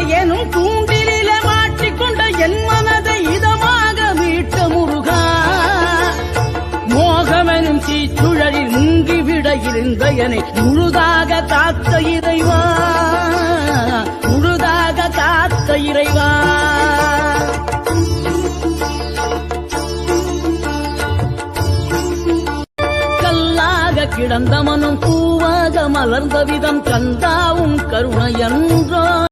எனும் தூண்டிலே மாட்டிக்கொண்ட என் மனதை இதமாக மீட்ட முருகா. மோகமெனும் தீச்சுழலில் முங்கிவிட இருந்த என்னை முழுதாக காத்த இறைவா. முழுதாக காத்த இறைவா. கல்லாக பூவாக மலர்ந்த விதம் கந்தாவும் கருணையன்றோ